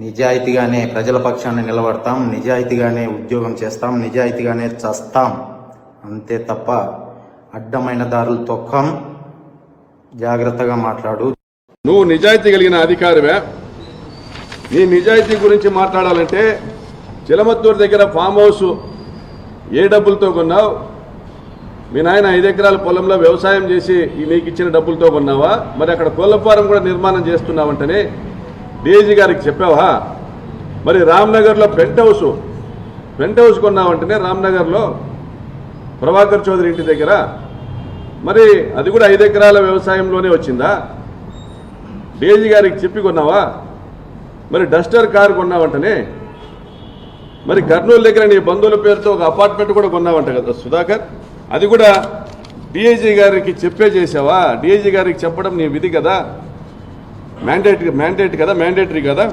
నిజాయితీగానే ప్రజల పక్షాన్ని నిలబడతాం నిజాయితీగానే ఉద్యోగం చేస్తాం నిజాయితీగానే చస్తాం. అంతే తప్ప అడ్డమైన దారులు తొక్కం. జాగ్రత్తగా మాట్లాడు. నువ్వు నిజాయితీ కలిగిన అధికారివే. నీ నిజాయితీ గురించి మాట్లాడాలంటే చిలమత్తూరు దగ్గర ఫామ్ హౌస్ ఏ డబ్బులతో కొన్నావు? మీ నాయన ఐదు ఎకరాల పొలంలో వ్యవసాయం చేసి నీకు ఇచ్చిన డబ్బులతో కొన్నావా? మరి అక్కడ కోళ్ళ ఫారం కూడా నిర్మాణం చేస్తున్నావంటనే డీజీ గారికి చెప్పావా? మరి రామ్నగర్లో పెంట్ హౌస్ పెంట్ హౌస్ కొన్నావంటనే రామ్నగర్లో ప్రభాకర్ చౌదరి ఇంటి దగ్గర. మరి అది కూడా ఐదు ఎకరాల వ్యవసాయంలోనే వచ్చిందా? డేజీ గారికి చెప్పి కొన్నావా? మరి డస్టర్ కారు కొన్నావంటనే? మరి కర్నూలు దగ్గర నీ బంధువుల పేరుతో ఒక అపార్ట్మెంట్ కూడా కొన్నావంట కదా సుధాకర్? అది కూడా డిఐజీ గారికి చెప్పే చేసావా? డిఐజీ గారికి చెప్పడం నీ విధి కదా? మ్యాండేటరీ మ్యాండేట్ కదా మ్యాండేటరీ కదా?